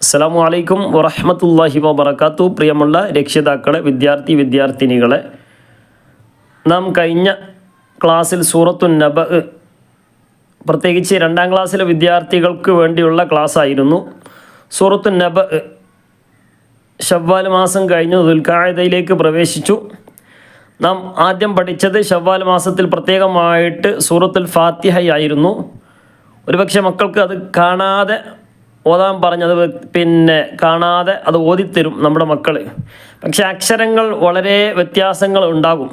അസ്സലാമു അലൈക്കും വറഹമത്തല്ലാഹി വബർക്കാത്തു പ്രിയമുള്ള രക്ഷിതാക്കളെ വിദ്യാർത്ഥി വിദ്യാർത്ഥിനികളെ നാം കഴിഞ്ഞ ക്ലാസ്സിൽ സൂറത്തു നബ പ്രത്യേകിച്ച് രണ്ടാം ക്ലാസ്സിലെ വിദ്യാർത്ഥികൾക്ക് വേണ്ടിയുള്ള ക്ലാസ് ആയിരുന്നു സൂറത്തു നബ ഷവ്വാൽ മാസം കഴിഞ്ഞു ദുൽഖായതയിലേക്ക് പ്രവേശിച്ചു. നാം ആദ്യം പഠിച്ചത് ഷവ്വാൽ മാസത്തിൽ പ്രത്യേകമായിട്ട് സൂറത്തുൽ ഫാത്തിഹയായിരുന്നു. ഒരുപക്ഷെ മക്കൾക്ക് അത് കാണാതെ ഓതാൻ പറഞ്ഞത് പിന്നെ കാണാതെ അത് ഓതിത്തരും നമ്മുടെ മക്കൾ പക്ഷെ അക്ഷരങ്ങൾ വളരെ വ്യത്യാസങ്ങൾ ഉണ്ടാകും.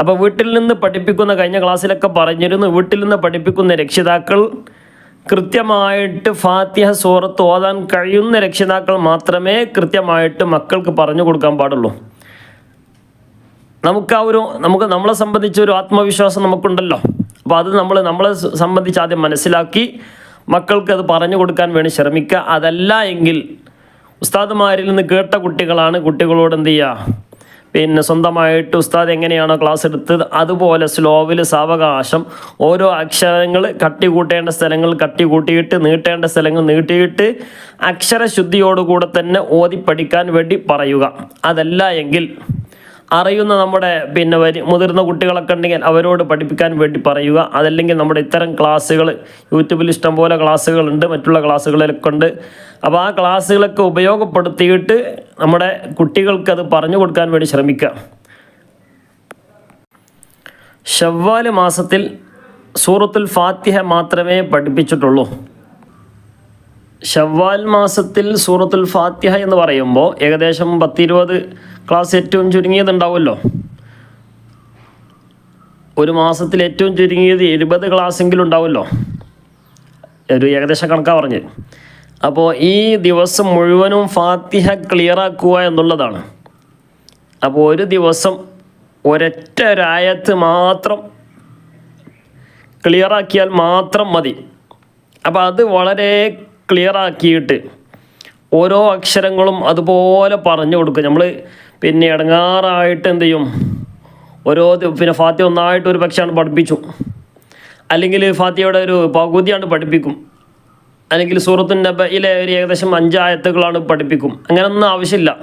അപ്പോൾ വീട്ടിൽ നിന്ന് പഠിപ്പിക്കുന്ന കഴിഞ്ഞ ക്ലാസ്സിലൊക്കെ പറഞ്ഞിരുന്നു വീട്ടിൽ നിന്ന് പഠിപ്പിക്കുന്ന രക്ഷിതാക്കൾ കൃത്യമായിട്ട് ഫാത്തിഹ സൂറത്ത് ഓതാൻ കഴിയുന്ന രക്ഷിതാക്കൾ മാത്രമേ കൃത്യമായിട്ട് മക്കൾക്ക് പറഞ്ഞു കൊടുക്കാൻ പാടുള്ളൂ. നമുക്ക് ആ ഒരു നമുക്ക് നമ്മളെ സംബന്ധിച്ച് ഒരു ആത്മവിശ്വാസം നമുക്കുണ്ടല്ലോ. അപ്പോൾ അത് നമ്മൾ നമ്മളെ സംബന്ധിച്ച് ആദ്യം മനസ്സിലാക്കി മക്കൾക്ക് അത് പറഞ്ഞു കൊടുക്കാൻ വേണ്ടി ശ്രമിക്കുക. അതല്ല എങ്കിൽ ഉസ്താദുമാരിൽ നിന്ന് കേട്ട കുട്ടികളാണ്. കുട്ടികളോട് എന്ത് ചെയ്യുക പിന്നെ സ്വന്തമായിട്ട് ഉസ്താദ് എങ്ങനെയാണോ ക്ലാസ് എടുത്തത്? അതുപോലെ സ്ലോവിൽ സാവകാശം. ഓരോ അക്ഷരങ്ങൾ കട്ടി കൂട്ടേണ്ട സ്ഥലങ്ങൾ കട്ടി കൂട്ടിയിട്ട് നീട്ടേണ്ട സ്ഥലങ്ങൾ നീട്ടിയിട്ട് അക്ഷരശുദ്ധിയോടുകൂടെ തന്നെ ഓതി പഠിക്കാൻ വേണ്ടി പറയുക. അതല്ല എങ്കിൽ അറിയുന്ന നമ്മുടെ പിന്നെ വരി മുതിർന്ന കുട്ടികളൊക്കെ ഉണ്ടെങ്കിൽ അവരോട് പഠിപ്പിക്കാൻ വേണ്ടി പറയുക. അതല്ലെങ്കിൽ നമ്മുടെ ഇത്തരം ക്ലാസ്സുകൾ യൂട്യൂബിൽ ഇഷ്ടംപോലെ ക്ലാസ്സുകളുണ്ട് മറ്റുള്ള ക്ലാസ്സുകളിലൊക്കെ ഉണ്ട്. അപ്പോൾ ആ ക്ലാസ്സുകളൊക്കെ ഉപയോഗപ്പെടുത്തിയിട്ട് നമ്മുടെ കുട്ടികൾക്ക് അത് പറഞ്ഞു കൊടുക്കാൻ വേണ്ടി ശ്രമിക്കുക. ഷവ്വാൽ മാസത്തിൽ സൂറത്തുൽ ഫാത്തിഹ മാത്രമേ പഠിപ്പിച്ചിട്ടുള്ളൂ. ഷവ്വാൽ മാസത്തിൽ സൂറത്തുൽ ഫാത്തിഹ എന്ന് പറയുമ്പോൾ ഏകദേശം പത്തിരുപത് ക്ലാസ് ഏറ്റവും ചുരുങ്ങിയതുണ്ടാവുമല്ലോ ഒരു മാസത്തിൽ ഏറ്റവും ചുരുങ്ങിയത് എഴുപത് ക്ലാസ്സെങ്കിലും ഉണ്ടാവുമല്ലോ? ഒരു ഏകദേശ കണക്കാ പറഞ്ഞ് അപ്പോൾ ഈ ദിവസം മുഴുവനും ഫാത്തിഹ ക്ലിയർ ആക്കുക എന്നുള്ളതാണ്. അപ്പോൾ ഒരു ദിവസം ഒരൊറ്റ ഒരായത്ത് മാത്രം ക്ലിയർ ആക്കിയാൽ മാത്രം മതി. അപ്പോൾ അത് വളരെ ക്ലിയർ ആക്കിയിട്ട് ഓരോ അക്ഷരങ്ങളും അതുപോലെ പറഞ്ഞു കൊടുക്കുക. നമ്മൾ പിന്നെ ഇടങ്ങാറായിട്ട് എന്ത് ചെയ്യും? ഓരോ പിന്നെ ഫാത്തി ഒന്നായിട്ട് ഒരു പക്ഷാണ് പഠിപ്പിച്ചു. അല്ലെങ്കിൽ ഫാത്തിയുടെ ഒരു പകുതിയാണ് പഠിപ്പിക്കും. അല്ലെങ്കിൽ സൂറത്തിന്റെ ബയിലെ ഒരു ഏകദേശം അഞ്ചായത്തുകളാണ് പഠിപ്പിക്കും. അങ്ങനൊന്നും ആവശ്യമില്ല.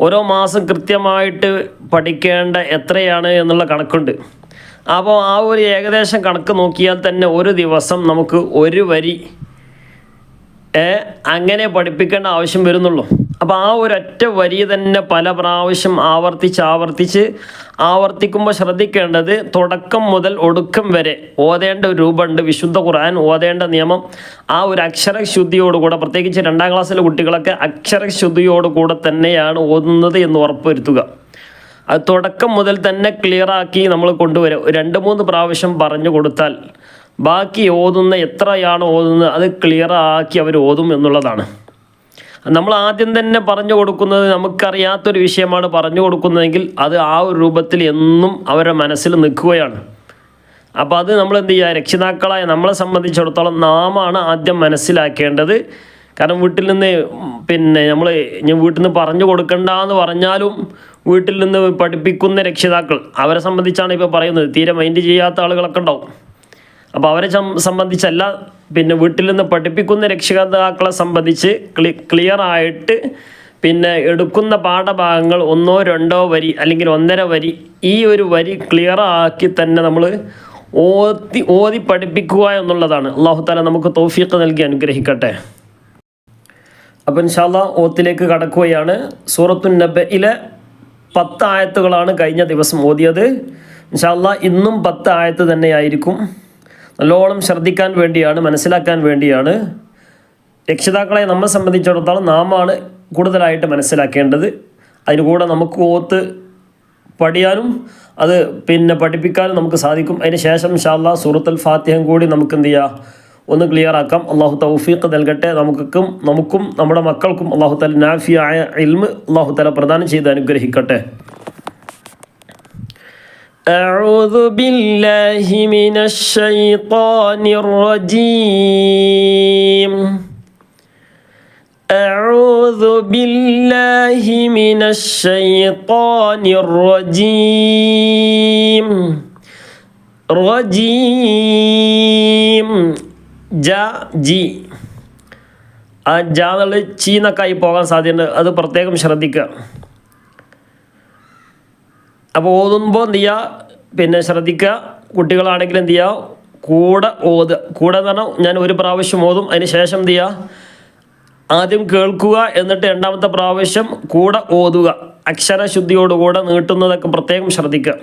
ഓരോ മാസം കൃത്യമായിട്ട് പഠിക്കേണ്ട എത്രയാണ് എന്നുള്ള കണക്കുണ്ട്. അപ്പോൾ ആ ഒരു ഏകദേശം കണക്ക് നോക്കിയാൽ തന്നെ ഒരു ദിവസം നമുക്ക് ഒരു വരി അങ്ങനെ പഠിപ്പിക്കേണ്ട ആവശ്യം വരുന്നുള്ളൂ. അപ്പോൾ ആ ഒരൊറ്റ വരി തന്നെ പല പ്രാവശ്യം ആവർത്തിച്ച് ആവർത്തിച്ച് ആവർത്തിക്കുമ്പോൾ ശ്രദ്ധിക്കേണ്ടത് തുടക്കം മുതൽ ഒടുക്കം വരെ ഓതേണ്ട ഒരു രൂപമുണ്ട്. വിശുദ്ധ ഖുർആൻ ഓതേണ്ട നിയമം ആ ഒരു അക്ഷരശുദ്ധിയോടുകൂടെ പ്രത്യേകിച്ച് രണ്ടാം ക്ലാസ്സിലെ കുട്ടികളൊക്കെ അക്ഷരശുദ്ധിയോടുകൂടെ തന്നെയാണ് ഓതുന്നത് എന്ന് ഉറപ്പുവരുത്തുക. അത് തുടക്കം മുതൽ തന്നെ ക്ലിയറാക്കി നമ്മൾ കൊണ്ടുവരും. രണ്ട് മൂന്ന് പ്രാവശ്യം പറഞ്ഞു കൊടുത്താൽ ബാക്കി ഓതുന്ന എത്രയാണ് ഓതുന്നത് അത് ക്ലിയർ ആക്കി അവർ ഓതും എന്നുള്ളതാണ്. നമ്മൾ ആദ്യം തന്നെ പറഞ്ഞു കൊടുക്കുന്നത് നമുക്കറിയാത്തൊരു വിഷയമാണ് പറഞ്ഞു കൊടുക്കുന്നതെങ്കിൽ അത് ആ ഒരു രൂപത്തിൽ എന്നും അവരുടെ മനസ്സിൽ നിൽക്കുകയാണ്. അപ്പോൾ അത് നമ്മൾ എന്ത് ചെയ്യുക? രക്ഷിതാക്കളായ നമ്മളെ സംബന്ധിച്ചിടത്തോളം നാമാണ് ആദ്യം മനസ്സിലാക്കേണ്ടത്. കാരണം വീട്ടിൽ നിന്ന് പിന്നെ നമ്മൾ ഞാൻ വീട്ടിൽ നിന്ന് പറഞ്ഞു കൊടുക്കണ്ട എന്ന് പറഞ്ഞാലും വീട്ടിൽ നിന്ന് പഠിപ്പിക്കുന്ന രക്ഷിതാക്കൾ അവരെ സംബന്ധിച്ചാണ് ഇപ്പോൾ പറയുന്നത്. തീരെ മൈൻഡ് ചെയ്യാത്ത ആളുകളൊക്കെ ഉണ്ടാവും. അപ്പോൾ അവരെ സംബന്ധിച്ചല്ല പിന്നെ വീട്ടിൽ നിന്ന് പഠിപ്പിക്കുന്ന രക്ഷകർത്താക്കളെ സംബന്ധിച്ച് ക്ലി ക്ലിയർ ആയിട്ട് പിന്നെ എടുക്കുന്ന പാഠഭാഗങ്ങൾ ഒന്നോ രണ്ടോ വരി അല്ലെങ്കിൽ ഒന്നര വരി ഈ ഒരു വരി ക്ലിയർ ആക്കി തന്നെ നമ്മൾ ഓതി ഓതി പഠിപ്പിക്കുക എന്നുള്ളതാണ്. അള്ളാഹു താല നമുക്ക് തൗഫീഖ് നൽകി അനുഗ്രഹിക്കട്ടെ. അപ്പം ഇൻഷാല്ല ഓത്തിലേക്ക് കടക്കുകയാണ്. സൂറത്തു നബയിലെ പത്ത് ആയത്തുകളാണ് കഴിഞ്ഞ ദിവസം ഓതിയത്. ഇൻഷാല്ല ഇന്നും പത്ത് ആയത്ത് തന്നെയായിരിക്കും. നല്ലോണം ശ്രദ്ധിക്കാൻ വേണ്ടിയാണ് മനസ്സിലാക്കാൻ വേണ്ടിയാണ്. രക്ഷിതാക്കളെ നമ്മെ സംബന്ധിച്ചിടത്തോളം നാമാണ് കൂടുതലായിട്ട് മനസ്സിലാക്കേണ്ടത്. അതിന് കൂടെ നമുക്ക് ഓത്ത് പഠിയാനും അത് പിന്നെ പഠിപ്പിക്കാനും നമുക്ക് സാധിക്കും. അതിന് ശേഷം ഷാല്ല സൂറത്തുൽ ഫാത്തിഹം കൂടി നമുക്ക് എന്ത് ചെയ്യാം? ഒന്ന് ക്ലിയർ ആക്കാം. അള്ളാഹു തൗഫീഖ് നൽകട്ടെ. നമുക്കും നമുക്കും നമ്മുടെ മക്കൾക്കും അള്ളാഹു തല നാഫിയായ ഇൽമ് അള്ളാഹു തല പ്രദാനം ചെയ്ത് അനുഗ്രഹിക്കട്ടെ. أعوذ بالله من الشيطان الرجيم أعوذ بالله من الشيطان الرجيم رجيم جا جي ആ ജാതകൾ ചീന്നക്കായി പോകാൻ സാധ്യതയുണ്ട് അത് പ്രത്യേകം ശ്രദ്ധിക്കുക അപ്പോൾ ഓതുമ്പോൾ എന്ത് ചെയ്യുക പിന്നെ ശ്രദ്ധിക്കുക കുട്ടികളാണെങ്കിൽ എന്ത് ചെയ്യുക കൂടെ ഓതുക കൂടെ എന്ന് പറഞ്ഞാൽ ഞാൻ ഒരു പ്രാവശ്യം ഓതും അതിന് ശേഷം എന്ത് ചെയ്യുക ആദ്യം കേൾക്കുക എന്നിട്ട് രണ്ടാമത്തെ പ്രാവശ്യം കൂടെ ഓതുക അക്ഷരശുദ്ധിയോടുകൂടെ നീട്ടുന്നതൊക്കെ പ്രത്യേകം ശ്രദ്ധിക്കുക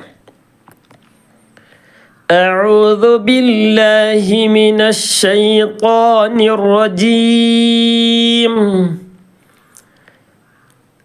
أعوذ بالله من الشيطان الرجيم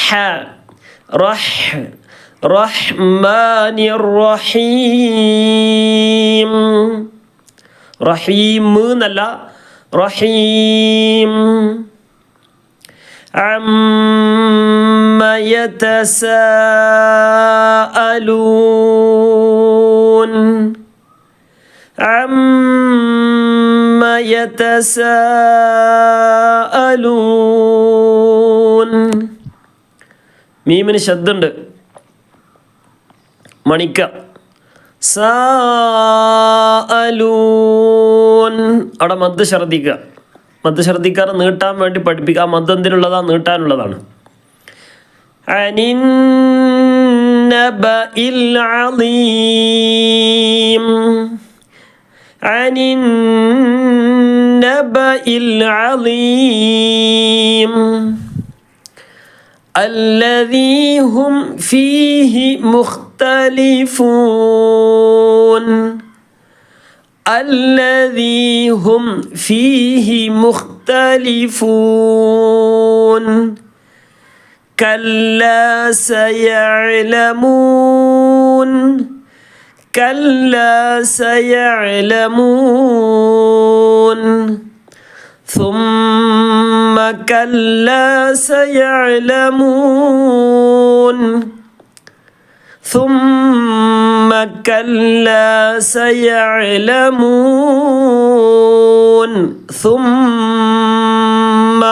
ح رح رحمن الرحيم റഹീം എന്നല്ല റഹീം عم يتساءلون عم يتساءلون മീമിന് ശബ്ദമുണ്ട്. മണിക്ക. സാലൂൻ അവിടെ മദ് ഛർദിക്കുക മദ് ഛർദിക്കാറ് നീട്ടാൻ വേണ്ടി പഠിപ്പിക്കുക. ആ മദ് എന്തിനുള്ളതാ? നീട്ടാനുള്ളതാണ്. അനിൻ الذي هم فيه مختلفون. الذي هم فيه مختلفون. كلا سيعلمون. كلا سيعلمون. ثم كلا سيعلمون. ثم كلا سيعلمون. ثم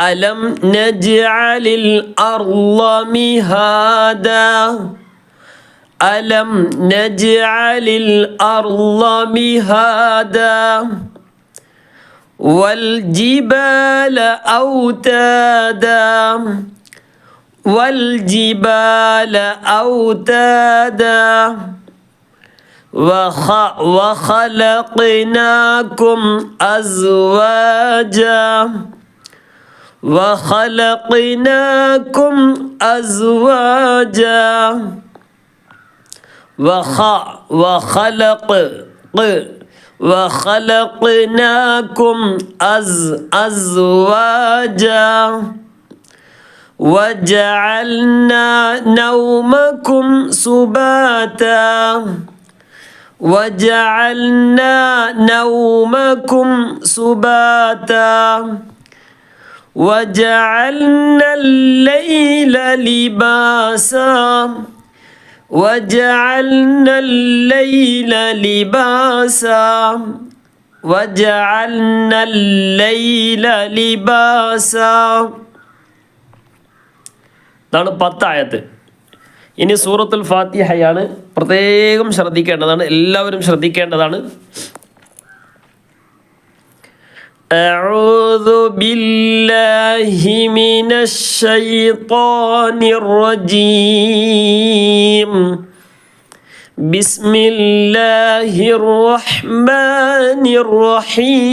ألم نجعل الأرض مهادا؟ ألم نجعل الأرض مهادا؟ والجبال أوتادا. والجبال أوتادا. وخ وخلقناكم أزواجا. وخلقناكم أزواجا. وخ وخلق وخلقناكم أز أزواجا وجعلنا نومكم سباتا وجعلنا نومكم سباتا وجعلنا الليل لباسا وجعلنا الليل لباسا وجعلنا الليل لباسا ഇതാണ് പത്തായത്ത് ഇനി സൂറത്തുൽ ഫാത്തിഹയാണ് പ്രത്യേകം ശ്രദ്ധിക്കേണ്ടതാണ് എല്ലാവരും ശ്രദ്ധിക്കേണ്ടതാണ് أعوذ بالله من الشيطان الرجيم. بسم الله الرحمن الرحيم.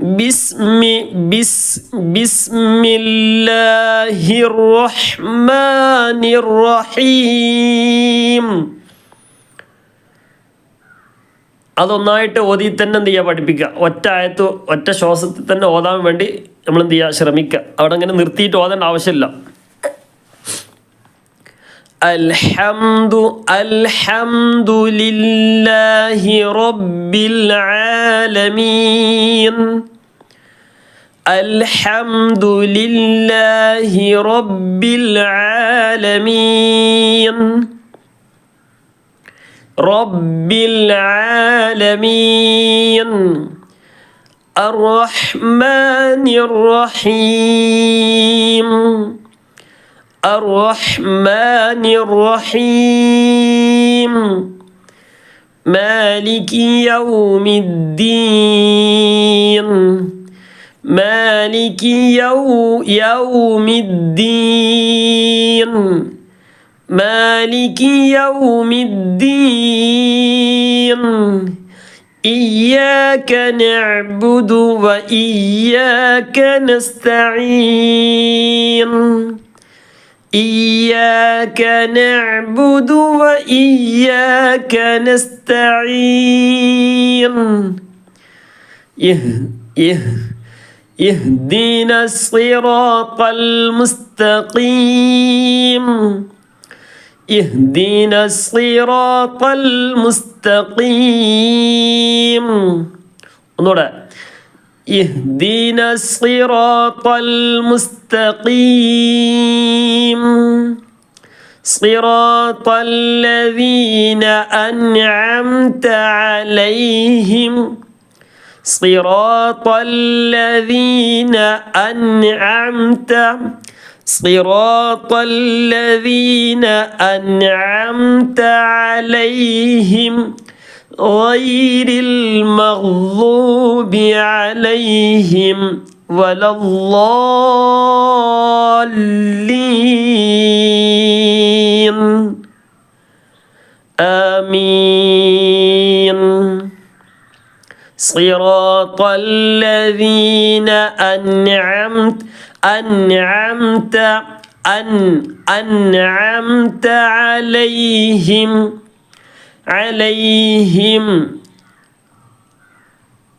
بسم بس بسم الله الرحمن الرحيم. അതൊന്നായിട്ട് ഓതി തന്നെ എന്ത് ചെയ്യുക പഠിപ്പിക്കുക ഒറ്റ ആയത്ത് ഒറ്റ ശ്വാസത്തിൽ തന്നെ ഓതാൻ വേണ്ടി നമ്മൾ എന്ത് ചെയ്യുക ശ്രമിക്കുക അവിടെ അങ്ങനെ നിർത്തിയിട്ട് ഓതേണ്ട ആവശ്യമില്ല الحمد الحمد لله رب العالمين الحمد لله رب العالمين رب العالمين الرحمن الرحيم الرحمن الرحيم مالك يوم الدين مالك يو يوم الدين مالك يوم الدين. إياك نعبد وإياك نستعين. إياك نعبد وإياك نستعين. يه يه إهدنا الصراط المستقيم. اهدنا الصراط المستقيم ഒന്നുകൂടെ اهدنا الصراط المستقيم صراط الذين أنعمت عليهم صراط الذين أنعمت صراط الذين أنعمت عليهم غير المغضوب عليهم ولا الضالين. آمين. صراط الذين أنعمت أنعمت أن أنعمت عليهم عليهم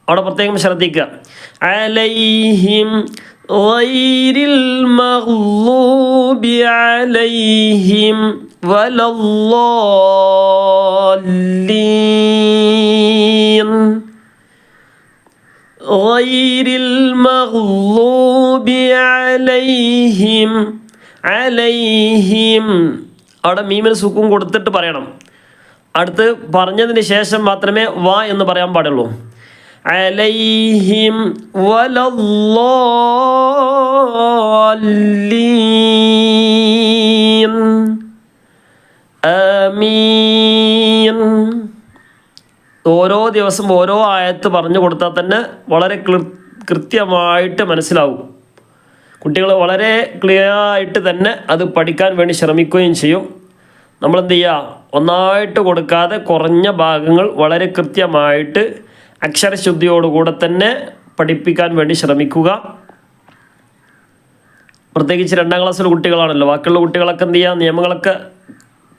അവിടെ പ്രത്യേകം ശ്രദ്ധിക്കുക അലൈഹിം ഗൈരിൽ മഗ്ലൂബി അലൈഹിം വലല്ലാലീൻ غير المغضوب عليهم عليهم അവിടെ മീമിന് സുക്കും കൊടുത്തിട്ട് പറയണം അടുത്ത് പറഞ്ഞതിന് ശേഷം മാത്രമേ വാ എന്ന് പറയാൻ പാടുള്ളൂ അലൈഹിം വലല്ലാലീൻ ആമീൻ ഓരോ ദിവസം ഓരോ ആയത്ത് പറഞ്ഞു കൊടുത്താൽ തന്നെ വളരെ കൃത്യമായിട്ട് മനസ്സിലാവും. കുട്ടികൾ വളരെ ക്ലിയർ ആയിട്ട് തന്നെ അത് പഠിക്കാൻ വേണ്ടി ശ്രമിക്കുകയും ചെയ്യും. നമ്മൾ എന്ത് ചെയ്യുക? ഒന്നായിട്ട് കൊടുക്കാതെ കുറഞ്ഞ ഭാഗങ്ങൾ വളരെ കൃത്യമായിട്ട് അക്ഷരശുദ്ധിയോടുകൂടെ തന്നെ പഠിപ്പിക്കാൻ വേണ്ടി ശ്രമിക്കുക. പ്രത്യേകിച്ച് രണ്ടാം ക്ലാസ്സിലെ കുട്ടികളാണല്ലോ. ബാക്കിയുള്ള കുട്ടികളൊക്കെ എന്ത് ചെയ്യുക? നിയമങ്ങളൊക്കെ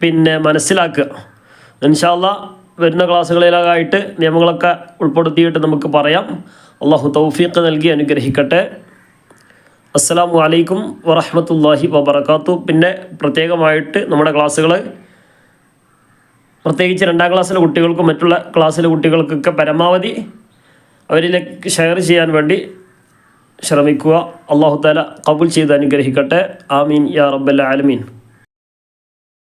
പിന്നെ മനസ്സിലാക്കുക. ഇൻഷാല്ല വരുന്ന ക്ലാസ്സുകളിലായിട്ട് നിയമങ്ങളൊക്കെ ഉൾപ്പെടുത്തിയിട്ട് നമുക്ക് പറയാം. അള്ളാഹു തൗഫീഖ് നൽകി അനുഗ്രഹിക്കട്ടെ. അസ്സലാമു അലൈക്കും വറഹമത്തല്ലാഹി വബർക്കാത്തു പിന്നെ പ്രത്യേകമായിട്ട് നമ്മുടെ ക്ലാസ്സുകൾ പ്രത്യേകിച്ച് രണ്ടാം ക്ലാസ്സിലെ കുട്ടികൾക്കും മറ്റുള്ള ക്ലാസ്സിലെ കുട്ടികൾക്കൊക്കെ പരമാവധി അവരിലേക്ക് ഷെയർ ചെയ്യാൻ വേണ്ടി ശ്രമിക്കുക. അള്ളാഹു താല കബുൽ ചെയ്ത് അനുഗ്രഹിക്കട്ടെ. ആമീൻ യാ റബ്ബല്ല ആലമീൻ.